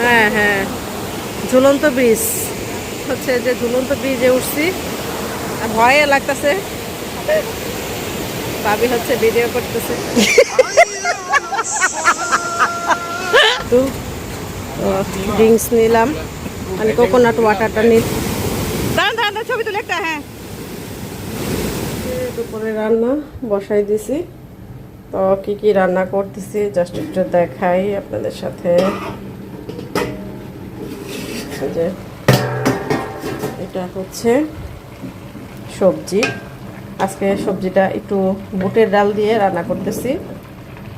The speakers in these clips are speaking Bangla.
হ্যাঁ হ্যাঁ। ঝুলন্ত ব্রিজ হচ্ছে যে ঝুলন্ত ব্রিজে উঠছি। আর ভয়ে লাগতেছে। ভাবি হচ্ছে ভিডিও করতেছে। তো ড্রিঙ্কস নিলাম। মানে কোকোনাট ওয়াটারটা দাঁড়ান দাঁড়ান দাঁড়ান, ছবি তুলে একটা হ্যাঁ। দুপুরে রান্না বসাই দিছি। তো কি কি রান্না করতেছি জাস্ট একটু দেখাই আপনাদের সাথে। যে, এটা হচ্ছে সবজি। আজকে সবজিটা একটু বুটের ডাল দিয়ে রান্না করতেছি।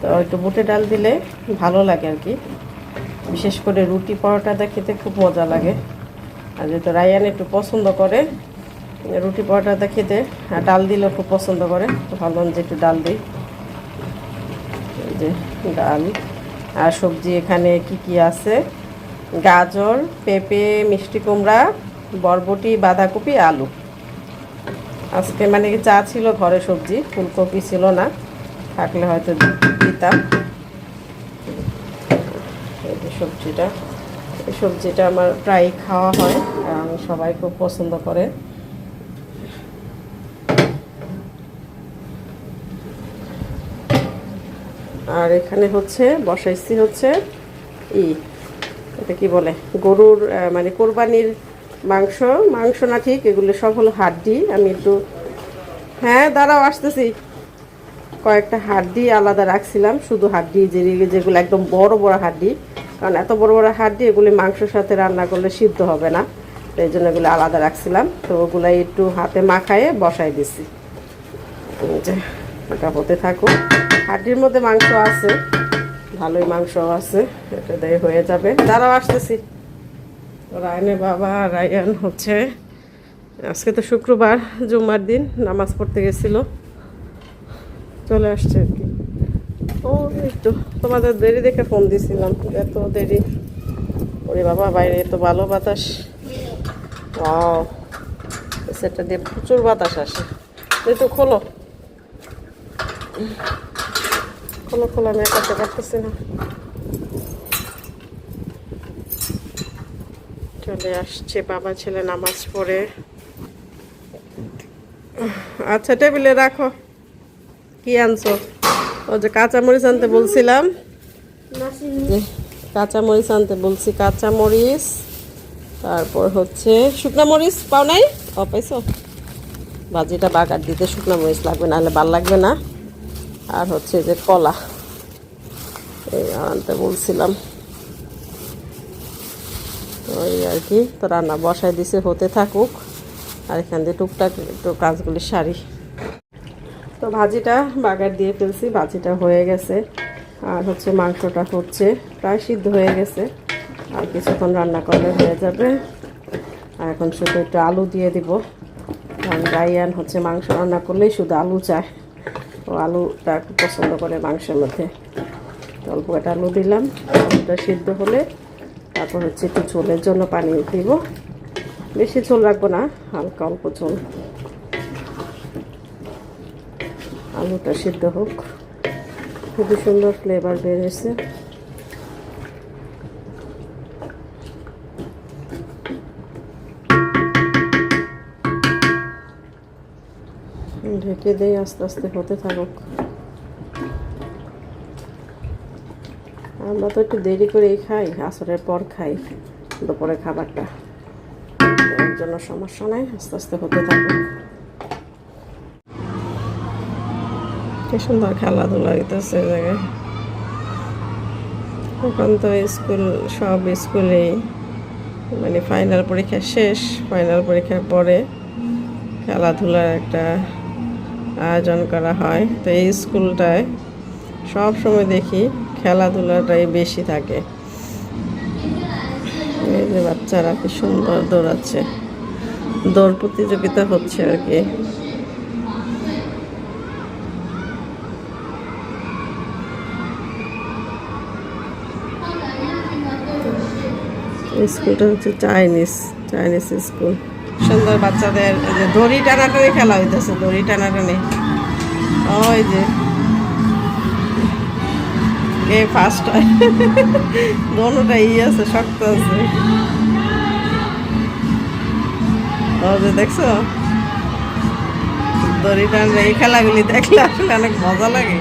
তো একটু বুটের ডাল দিলে ভালো লাগে আর কি। বিশেষ করে রুটি পরোটাটা খেতে খুব মজা লাগে। আর যেহেতু রায়ান একটু পছন্দ করে, রুটি পরোটাটা খেতে, আর ডাল দিলেও খুব পছন্দ করে। তো ভাবলাম যে একটু ডাল দিই। যে ডাল আর সবজি এখানে কি কি আছে? গাজর, পেঁপে, মিষ্টি কুমড়া, বরবটি, বাঁধাকপি, আলু। আজকে মানে চা ছিল ঘরে সবজি, ফুলকপি ছিল না, থাকলে হয়তো দিতাম। এই যে সবজিটা। এই সবজিটা আমার প্রায় খাওয়া হয় সবাই খুব পছন্দ করে। আর এখানে হচ্ছে, বসাইছি হচ্ছে ই, এটা কি বলে? গরুর মানে কোরবানির মাংস মাংস না ঠিক, এগুলো সব হলো হাড্ডি। আমি একটু হ্যাঁ দাঁড়াও, আসতেছি। কয়েকটা হাড্ডি আলাদা রাখছিলাম, শুধু হাড্ডি, যে যেগুলো একদম বড় বড় হাড্ডি। কারণ এত বড় বড় হাড্ডি, এগুলি মাংসের সাথে রান্না করলে সিদ্ধ হবে না। তো এই জন্য এগুলো আলাদা রাখছিলাম। তো ওগুলো একটু হাতে মাখায়ে বসাই দিছি। যে। এটা হতে থাকুক। হাড্ডির মধ্যে মাংস আছে, ভালোই মাংস আছে, এটা দিয়ে হয়ে যাবে। তারাও আসতেছি। রায়নের বাবা, রায়ান হচ্ছে, আজকে তো শুক্রবার, জুম্মার দিন, নামাজ পড়তে গেছিল। চলে আসছে আর কি। ও, একটু তোমাদের দেরি দেখে ফোন দিছিলাম, এত দেরি। ওরে বাবা, বাইরে এত ভালো বাতাস। ও সেটা দিয়ে প্রচুর বাতাস আসে। একটু খোলো খোলো। খোলো আমি একাতে পারতেছি না। চলে আসছে বাবা ছেলে নামাজ পড়ে। আচ্ছা টেবিলে রাখো। কি আনছো? ও যে কাঁচামরিচ আনতে বলছিলাম। কাঁচামরিচ আনতে বলছি কাঁচামরিচ। তারপর হচ্ছে শুকনা মরিচ পাও নাই? ও পাইছো? ভাজিটা বাগার দিতে শুকনা মরিচ লাগবে নাহলে ভালো লাগবে না। আর হচ্ছে যে কলা। এই আনতে বলছিলাম। ওই আর কি, তো রান্না বসাই দিছে, হতে থাকুক। আর এখান দিয়ে টুকটাক একটু কাজগুলি সারি। তো ভাজিটা বাগার দিয়ে ফেলছি, ভাজিটা হয়ে গেছে। আর হচ্ছে মাংসটা হচ্ছে প্রায় সিদ্ধ হয়ে গেছে। আর কিছুক্ষণ রান্না করলে হয়ে যাবে। আর এখন শুধু একটু আলু দিয়ে দিব। কারণ রাইয়ান হচ্ছে মাংস রান্না করলেই শুধু আলু চায়। ও আলুটা একটু পছন্দ করে মাংসের মধ্যে। তো অল্প একটা আলু দিলাম, আলুটা সিদ্ধ হলে তারপর হচ্ছে একটু ঝোলের জন্য পানি দিব। বেশি ঝোল রাখব না, হালকা অল্প ঝোল। আলুটা সিদ্ধ হোক। খুবই সুন্দর ফ্লেভার বের ঢেকে দেই, আস্তে আস্তে হতে থাকুক। আমরা তো একটু দেরি করেই খাই, আসরের পর খাই দুপুরে খাবারটা। এর জন্য সমস্যা নাই, আস্তে আস্তে হতে থাকুক। কি সুন্দর খেলাধুলা হইতেছে জায়গায়। এখন তো স্কুল, সব স্কুলেই মানে ফাইনাল পরীক্ষা শেষ ফাইনাল পরীক্ষার পরে খেলাধুলার একটা আয়োজন করা হয়। তো এই স্কুলটায় সব সময় দেখি খেলাধুলাটাই বেশি থাকে। এই যে বাচ্চারা কি সুন্দর দৌড়াচ্ছে। দৌড় প্রতিযোগিতা হচ্ছে আর কি। স্কুলটা হচ্ছে চাইনিজ চাইনিজ স্কুল। সুন্দর বাচ্চাদের যে দড়ি টানাটানি খেলা হইতেছে, দড়ি টানাটানি ওই যে। কে ফার্স্ট হয়। দোনোটা ই আছে, শক্ত আছে। যে দেখছ? দড়ি টানলে এই খেলাগুলি দেখলে আসলে অনেক মজা লাগে।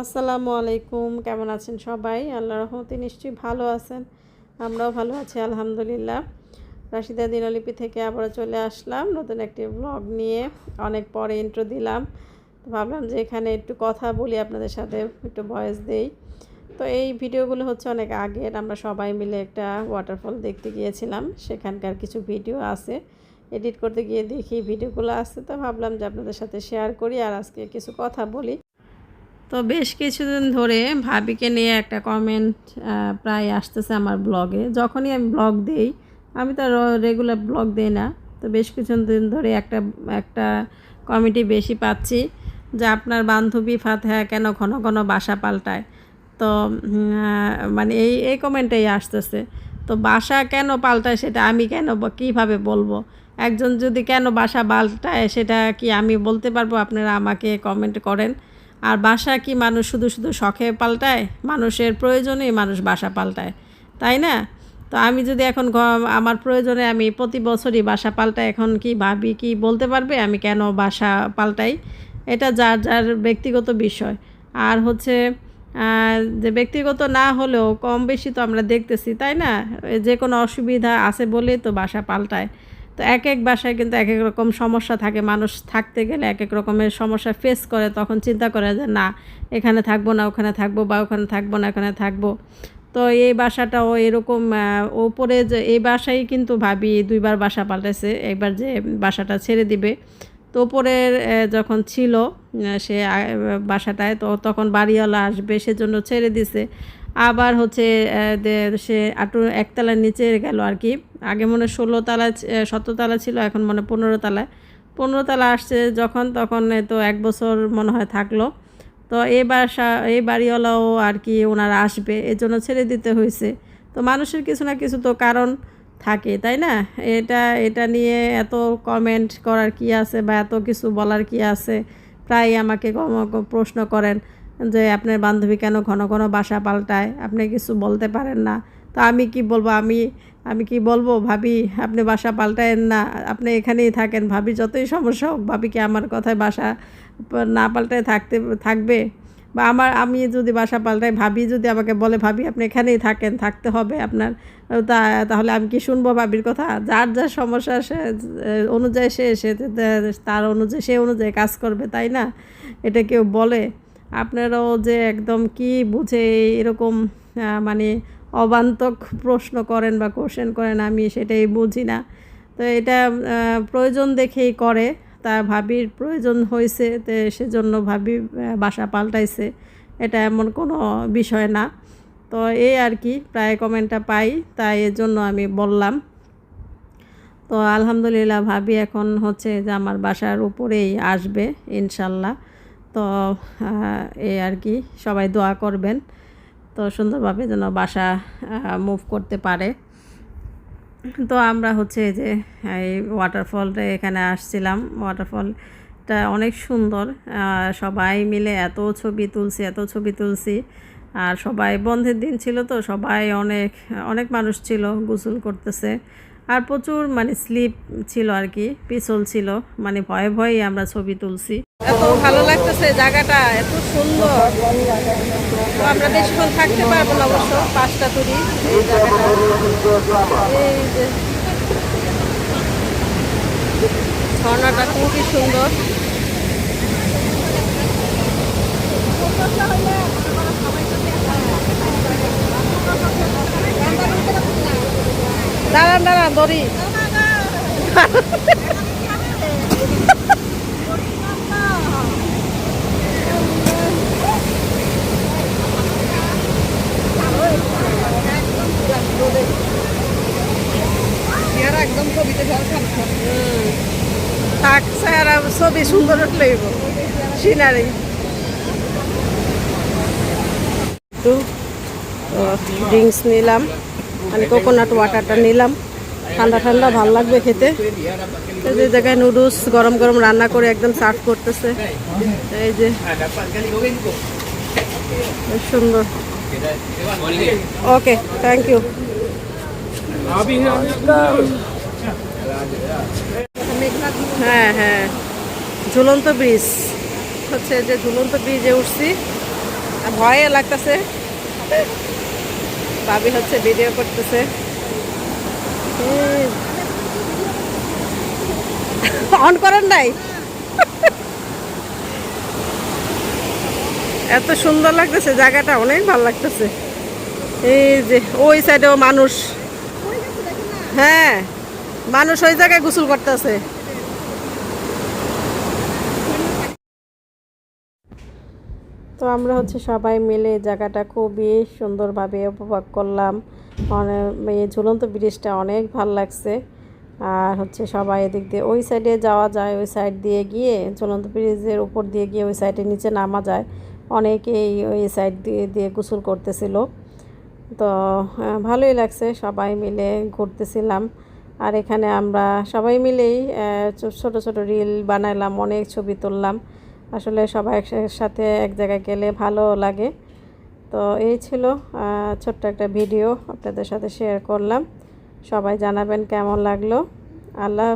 আসসালামু আলাইকুম, কেমন আছেন সবাই? আল্লাহ রহমতে নিশ্চয়ই ভালো আছেন, আমরাও ভালো আছি, আলহামদুলিল্লাহ। রাশিদা দিনলিপি থেকে আবার চলে আসলাম, নতুন একটি ব্লগ নিয়ে অনেক পরে ইন্ট্রো দিলাম। তো ভাবলাম যে এখানে একটু কথা বলি আপনাদের সাথে, একটু ভয়েস দেই। তো এই ভিডিওগুলো হচ্ছে অনেক আগের, আমরা সবাই মিলে একটা ওয়াটারফল দেখতে গিয়েছিলাম, সেখানকার কিছু ভিডিও আছে। এডিট করতে গিয়ে দেখি ভিডিওগুলো আছে, তো ভাবলাম যে আপনাদের সাথে শেয়ার করি আর আজকে কিছু কথা বলি। তো বেশ কিছুদিন ধরে ভাবিকে নিয়ে একটা কমেন্ট প্রায় আসতেছে আমার ব্লগে যখনই আমি ব্লগ দেই, আমি তো রেগুলার ব্লগ দিই না, তো বেশ কিছুদিন ধরে একটা একটা কমেন্টি বেশি পাচ্ছি যে আপনার বান্ধবী ফাতেহা কেন ঘন ঘন বাসা পাল্টায়? তো মানে এই এই কমেন্টেই আসতেছে। তো বাসা কেন পাল্টায় সেটা আমি কেন কীভাবে বলব? একজন যদি কেন বাসা পাল্টায় সেটা কি আমি বলতে পারব? আপনারা আমাকে কমেন্ট করেন। আর বাসা কি মানুষ শুধু শুধু শখে পাল্টায়? মানুষের প্রয়োজনেই মানুষ বাসা পাল্টায়, তাই না? তো আমি যদি এখন আমার প্রয়োজনে আমি প্রতি বছরই বাসা পাল্টাই, এখন কি ভাবি, কি বলতে পারবে? আমি কেন বাসা পাল্টাই? এটা যার যার ব্যক্তিগত বিষয়। আর হচ্ছে যে ব্যক্তিগত না হলেও কম বেশি তো আমরা দেখতেছি, তাই না? যে কোনো অসুবিধা আছে বলেই তো বাসা পাল্টায়। তো এক এক বাসায় কিন্তু এক এক রকম সমস্যা থাকে। মানুষ থাকতে গেলে এক এক রকমের সমস্যা ফেস করে, তখন চিন্তা করে যে না, এখানে থাকব না, ওখানে থাকব বা ওখানে থাকব না, এখানে থাকব। তো এই বাসাটাও এরকম ওপরে যে, এই বাসাই কিন্তু ভাবি দুইবার বাসা পাল্টেছে একবার যে বাসাটা ছেড়ে দিবে। তো ওপরের যখন ছিল সে বাসাটায়, তো তখন বাড়িওয়ালা আসবে, সেজন্য ছেড়ে দিছে। আবার হচ্ছে সে আটু একতলার নিচে গেল আর কি। আগে মনে ষোলো তালা সতেরো তালা ছিল, এখন মনে পনেরো তালায়। পনেরো তালা আসছে যখন, তখন তো এক বছর মনে হয় থাকল। তো এই বাসা এই বাড়িওয়ালাও আর কি ওনারা আসবে, এর জন্য ছেড়ে দিতে হয়েছে। তো মানুষের কিছু না কিছু তো কারণ থাকে, তাই না? এটা এটা নিয়ে এত কমেন্ট করার কি আছে বা এত কিছু বলার কি আছে? প্রায় আমাকে প্রশ্ন করেন। যে আপনার বান্ধবী কেন ঘন ঘন বাসা পাল্টায়? আপনি কিছু বলতে পারেন না। তো আমি কি বলব? আমি আমি কি বলব? ভাবি, আপনি বাসা পাল্টায়েন না। আপনি এখানেই থাকেন। ভাবি, যতই সমস্যা হোক, ভাবি কি আমার কথায় বাসা না পাল্টায় থাকতে, থাকবে? বা আমার, আমি যদি বাসা পাল্টাই, ভাবি যদি আমাকে বলে, ভাবি, আপনি এখানেই থাকেন, থাকতে হবে আপনার। তা, তাহলে আমি কি শুনব ভাবির কথা? যার যার সমস্যা সে, অনুযায়ী সে সে, তার অনুযায়ী, সে অনুযায়ী কাজ করবে, তাই না? এটা কেউ বলে? আপনারাও যে একদম কি বুঝে এরকম মানে অবান্তক প্রশ্ন করেন বা কোশ্চেন করেন, আমি সেটাই বুঝি না। তো এটা প্রয়োজন দেখেই করে তা ভাবির প্রয়োজন হয়েছে, তো সেজন্য ভাবি বাসা পাল্টাইছে। এটা এমন কোনো বিষয় না। তো এই আর কি, প্রায় কমেন্টটা পাই, তাই এর জন্য আমি বললাম। তো আলহামদুলিল্লাহ, ভাবি এখন হচ্ছে যে আমার বাসার উপরেই আসবে, ইনশাল্লাহ। তো এই আর কি, সবাই দোয়া করবেন। তো সুন্দরভাবে যেন বাসা মুভ করতে পারে। তো আমরা হচ্ছে যে, এই ওয়াটারফলটা এখানে আসছিলাম। ওয়াটারফলটা অনেক সুন্দর। সবাই মিলে এত ছবি তুলছি, এত ছবি তুলছি। আর সবাই বন্ধের দিন ছিল তো, সবাই অনেক অনেক মানুষ ছিল, গোসল করতেছে। আর প্রচুর মানে স্লিপ ছিল আর কি, পিছল ছিল। মানে ভয়ে ভয়ে আমরা ছবি তুলছি। ভালো লাগতেছে জায়গাটা, এত সুন্দর। তো আমরা বেশিক্ষণ থাকতে পারব না অবশ্য, পাঁচটা তুরি এই জায়গাটা এই যে ঝর্ণাটা খুবই সুন্দর। দাঁড়ান দাঁড়ান, দড়ি। ছবি সুন্দর উঠলেই সিনারি। একটু ড্রিঙ্কস নিলাম মানে কোকোনাট ওয়াটারটা নিলাম। ঠান্ডা ঠান্ডা ভালো লাগবে খেতে। এই যে জায়গায় নুডলস গরম গরম রান্না করে একদম সার্ভ করতেছে। এই যে সুন্দর। ওকে থ্যাংক ইউ হ্যাঁ হ্যাঁ। ঝুলন্ত ব্রিজ হচ্ছে যে ঝুলন্ত ব্রিজে উঠছি। ভয়ে লাগতেছে। ভাবি হচ্ছে ভিডিও করতেছে। অন করেন নাই? এত সুন্দর লাগতেছে, জায়গাটা অনেক ভালো লাগতেছে। এই যে, ওই সাইডেও মানুষ। হ্যাঁ মানুষ ওই জায়গায় গোসল করতেছে। তো আমরা হচ্ছে সবাই মিলে জায়গাটা খুবই সুন্দরভাবে উপভোগ করলাম। অনেক এই ঝুলন্ত ব্রিজটা অনেক ভালো লাগছে। আর হচ্ছে সবাই এদিক দিয়ে ওই সাইডে যাওয়া যায়, ওই সাইড দিয়ে গিয়ে ঝুলন্ত ব্রিজের উপর দিয়ে গিয়ে ওই সাইডে নিচে নামা যায়। অনেকেই ওই সাইড দিয়ে দিয়ে গোসল করতেছিল। তো ভালোই লাগছে, সবাই মিলে ঘুরতেছিলাম। আর এখানে আমরা সবাই মিলেই ছোট ছোট রিল বানাইলাম, অনেক ছবি তুললাম। আসলে সবাই একসাথে এক জায়গায় গেলে ভালো লাগে। তো এই ছিল ছোট্ট একটা ভিডিও আপনাদের সাথে শেয়ার করলাম। সবাই জানাবেন কেমন লাগল। আল্লাহ